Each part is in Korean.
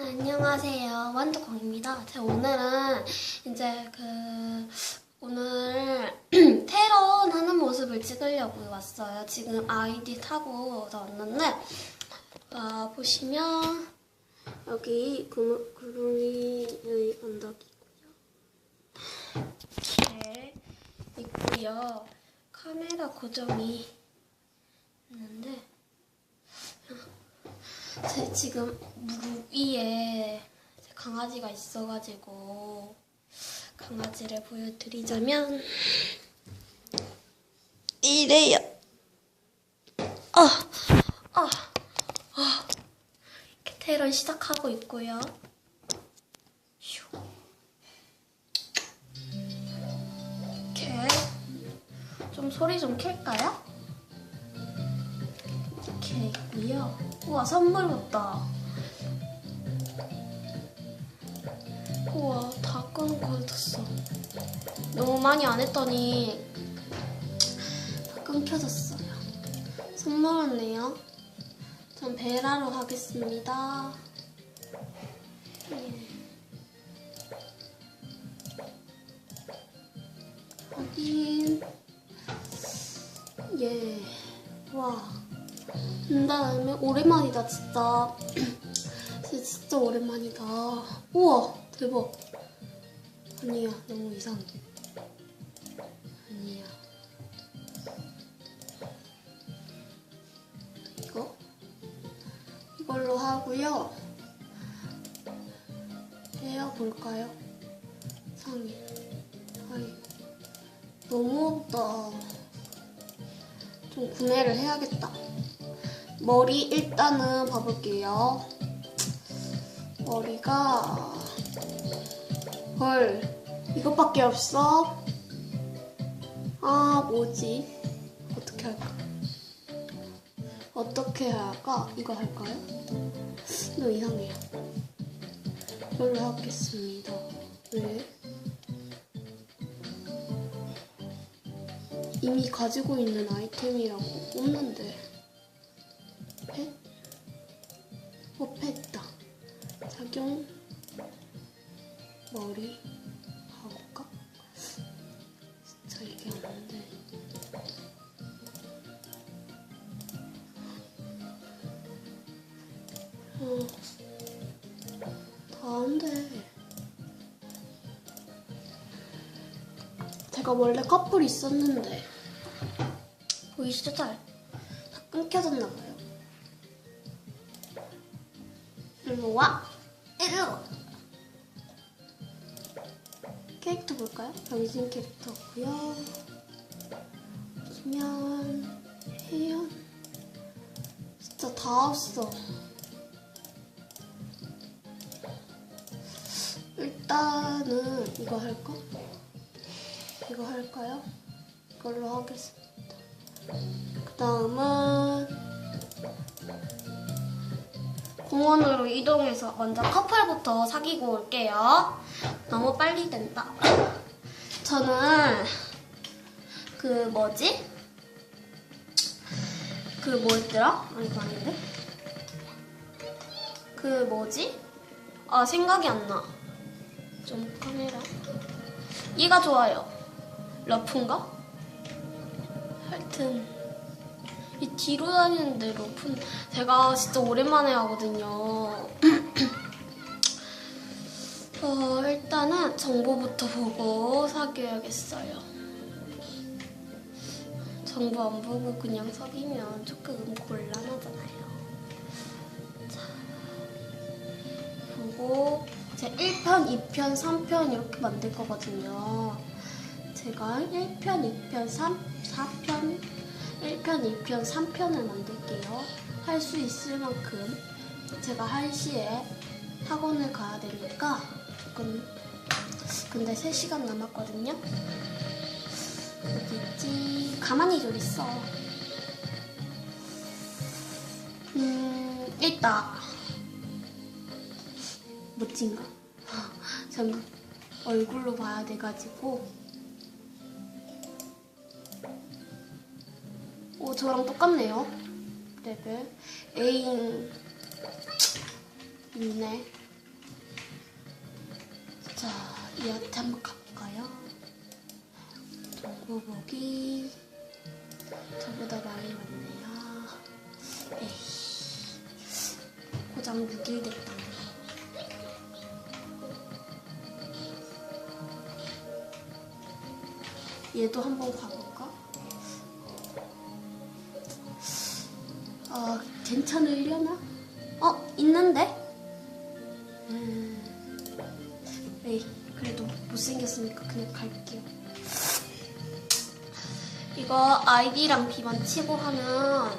안녕하세요. 완두콩입니다. 제가 오늘은 이제 그 오늘 테런 하는 모습을 찍으려고 왔어요. 지금 아이디 타고 왔는데 아, 보시면 여기 구름, 구름이의 언덕이고요. 이렇게 있고요. 카메라 고정이 있는데 제 지금 무릎 위에 제 강아지가 있어가지고 강아지를 보여드리자면 이래요. 아, 아, 아. 이렇게 테런 시작하고 있고요. 슈. 이렇게 좀 소리 좀 켤까요? 이렇게 있고요. 우와 선물 왔다. 우와 다 끊고 뒀어. 너무 많이 안 했더니 다 끊겨졌어요. 선물 왔네요. 전 베라로 하겠습니다. 예. 확인. 예. 와. 근데 오랜만이다 진짜 진짜, 진짜 오랜만이다 우와 대박. 아니야 너무 이상해 아니야. 이거? 이걸로 하고요. 해야 볼까요? 상의. 아이 너무 없다. 좀 구매를 해야겠다. 머리 일단은 봐볼게요. 머리가 헐 이것밖에 없어? 아 뭐지? 어떻게 할까? 어떻게 해야 할까? 이거 할까요? 너무 이상해요. 이걸로 하겠습니다. 왜? 이미 가지고 있는 아이템이라고 없는데. 어, 다안 돼. 제가 원래 커플 있었는데, 보이시죠, 잘? 다 끊겨졌나 봐요. 일로 와. 일로. 와. 캐릭터 볼까요? 변신 캐릭터고요. 김연, 혜연. 진짜 다 없어. 일단은 이거 할까? 이거 할까요? 이걸로 하겠습니다. 그 다음은 공원으로 이동해서 먼저 커플부터 사귀고 올게요. 너무 빨리 된다. 저는 그 뭐지? 그 뭐였더라? 아니 그 아닌데? 그 뭐지? 아 생각이 안 나. 좀 카메라. 얘가 좋아요. 러프인가? 하여튼. 이 뒤로 다니는데 로픈 제가 진짜 오랜만에 하거든요. 어, 일단은 정보부터 보고 사귀어야겠어요. 정보 안 보고 그냥 사귀면 조금 곤란하잖아요. 자, 보고 제 1편, 2편, 3편 이렇게 만들 거거든요. 제가 1편, 2편, 3, 4편 1편, 2편, 3편을 만들게요. 할 수 있을 만큼 제가 1시에 학원을 가야 되니까 조금 근데 3시간 남았거든요. 어디 있지? 가만히 좀 있어. 음, 있다. 멋진가? 전 얼굴로 봐야 돼가지고 오, 저랑 똑같네요. 레벨. A인 있네. 자, 이한테 한번 가볼까요? 동구보기 저보다 많이 많네요. 에이, 고장 6일 됐다. 얘도 한번 가볼까? 아, 괜찮으려나? 어, 있는데? 음, 에이, 그래도 못생겼으니까 그냥 갈게요. 이거 아이디랑 비만 치고 하면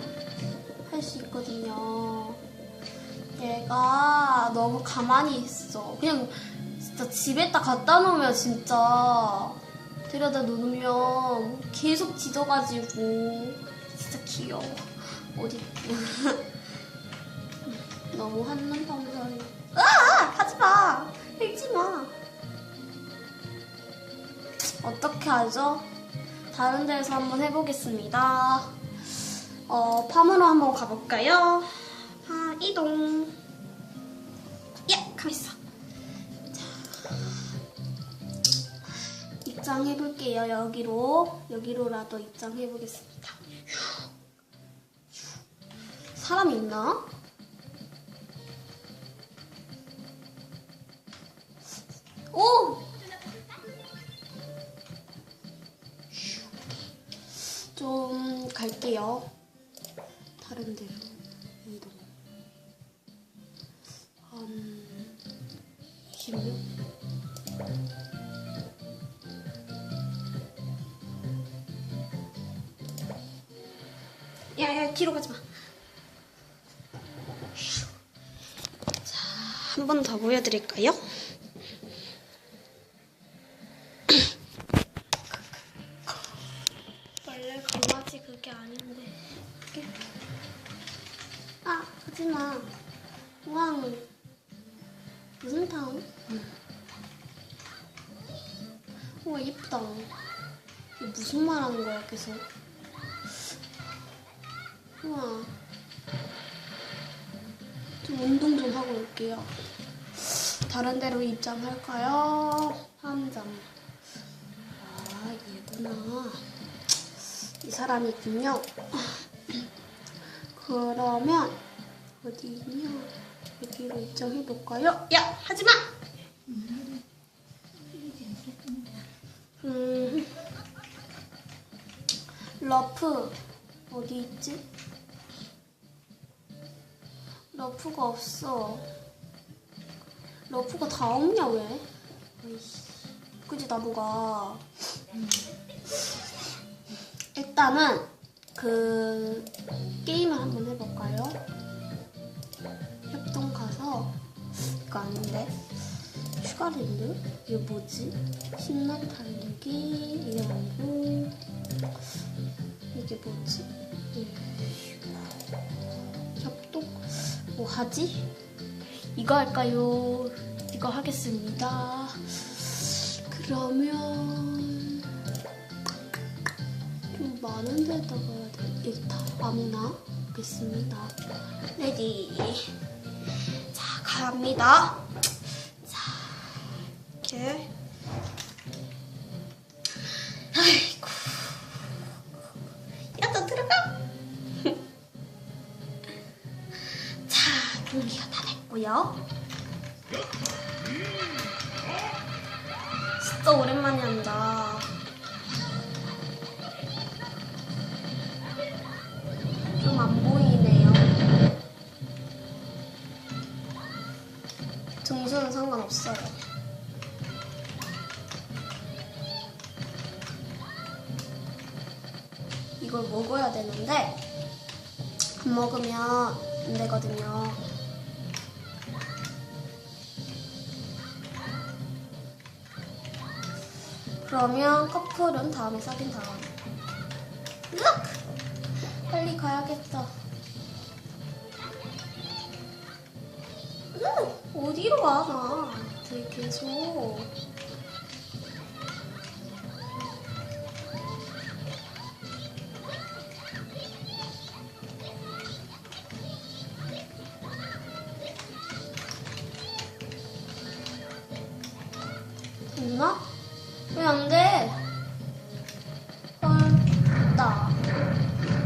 할 수 있거든요. 얘가 너무 가만히 있어. 그냥 진짜 집에다 갖다 놓으면 진짜 들여다 놓으면 계속 짖어가지고 진짜 귀여워. 어디 너무 한눈 판단이. 아! 하지 마. 읽지 마. 어떻게 하죠? 다른 데에서 한번 해보겠습니다. 어, 팜으로 한번 가볼까요? 아, 이동. 입장해볼게요. 여기로. 여기로라도 입장해보겠습니다. 사람 있나? 오! 좀 갈게요. 다른 데로 야야 뒤로 가지 마. 자, 한 번 더 보여드릴까요? 원래 강아지 그게 아닌데. 그게... 아, 하지마. 왕. 무슨 타운? 우와, 예쁘다. 무슨 말 하는 거야, 계속? 우와. 좀 운동 좀 하고 올게요. 다른 데로 입장할까요? 함장. 아, 얘구나. 이 사람이군요. 그러면 어디 있냐? 여기로 입장해 볼까요? 야, 하지 마. 음, 러프 어디 있지? 러프가 없어. 러프가 다 없냐 왜? 그지 나무가. 일단은 그 게임을 한번 해볼까요? 협동 가서 이거 아닌데 슈가랜드 이게 뭐지? 신난 달리기 이게 아니고 이게 뭐지? 예. 협동 뭐 하지? 이거 할까요? 이거 하겠습니다. 그러면 좀 많은 데다가 다 아무나 보겠습니다. 레디. 자, 갑니다. 자, 이렇게. 오랜만에 한다. 좀 안 보이네요. 점수는 상관없어요. 이걸 먹어야 되는데 안 먹으면 그러면 커플은 다음에 사귄 다음. 으악! 빨리 가야겠다. 으, 어디로 가, 나? 되게 계속. 됐나? 왜 안 돼? 헐, 됐다.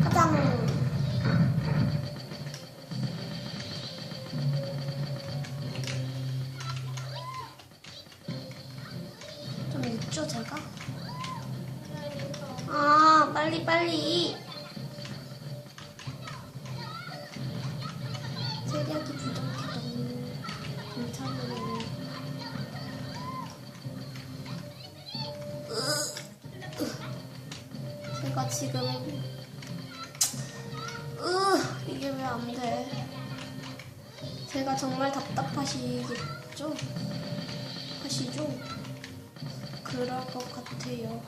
가장. 좀 있죠, 제가? 아, 빨리, 빨리. 체력이 부족해 제가 지금 으 이게 왜 안 돼? 제가 정말 답답하시겠죠? 하시죠? 그럴 것 같아요.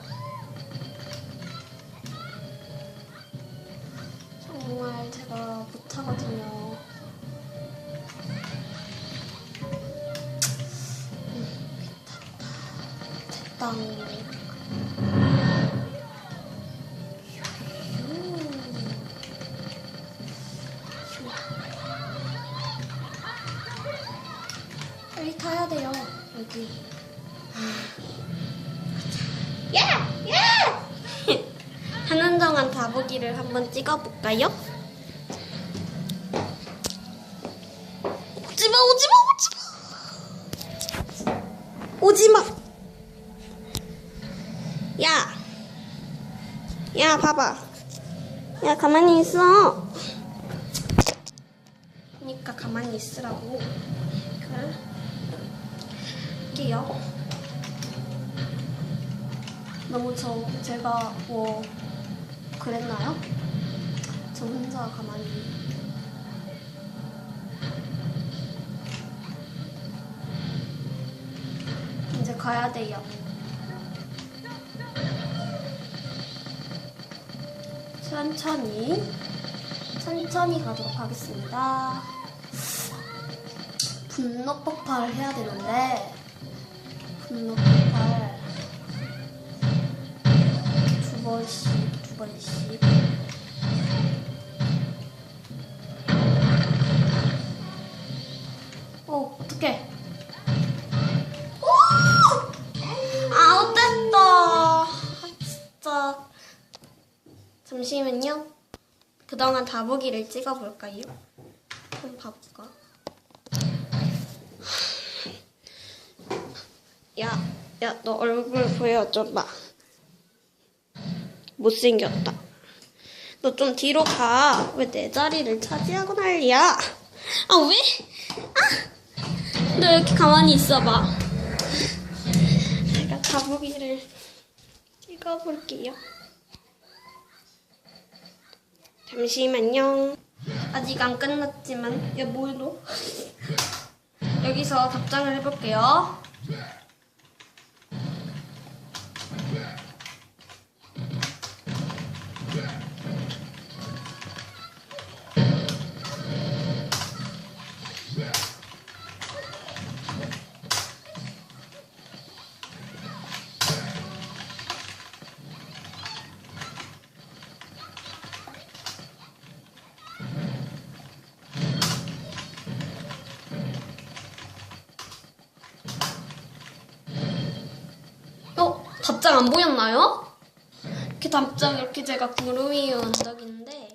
정말 제가 못하거든요. 음, 됐다. 됐다. 동안 다보기를 한번 찍어볼까요? 오지마 오지마 오지마! 오지마! 야! 야 봐봐. 야 가만히 있어. 그니까 가만히 있으라고. 그래 할게요. 너무 저 제가 뭐 그랬나요? 저 혼자 가만히. 이제 가야 돼요. 천천히 천천히 가도록 하겠습니다. 분노 폭발을 해야 되는데 분노 폭발. 두 번씩. 두 번씩 어 어떡해 오! 아웃됐다 아, 진짜 잠시만요 그동안 다보기를 찍어볼까요? 한번 봐볼까? 야, 야, 너 얼굴 보여줘봐. 못생겼다. 너 좀 뒤로 가. 왜 내 자리를 차지하고 난리야? 아, 왜? 아! 너 이렇게 가만히 있어봐. 제가 가보기를 찍어볼게요. 잠시만요. 아직 안 끝났지만, 야, 뭘 너? 여기서 답장을 해볼게요. 답장 안 보였나요? 이렇게 답장 이렇게 제가 구름이 언덕인데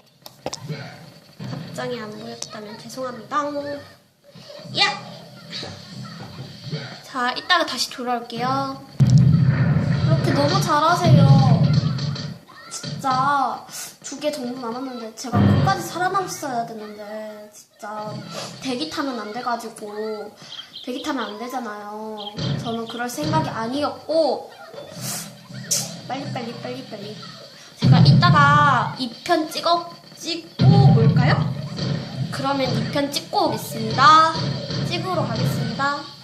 답장이 안 보였다면 죄송합니다. 야! 자, 이따가 다시 돌아올게요. 이렇게 너무 잘하세요. 진짜 두 개 정도 남았는데 제가 끝까지 살아남았어야 되는데 진짜 대기 타면 안 돼가지고 대기 타면 안 되잖아요. 저는 그럴 생각이 아니었고 빨리 빨리 빨리 빨리 제가 이따가 2편 찍어 찍고 올까요? 그러면 2편 찍고 오겠습니다. 찍으러 가겠습니다.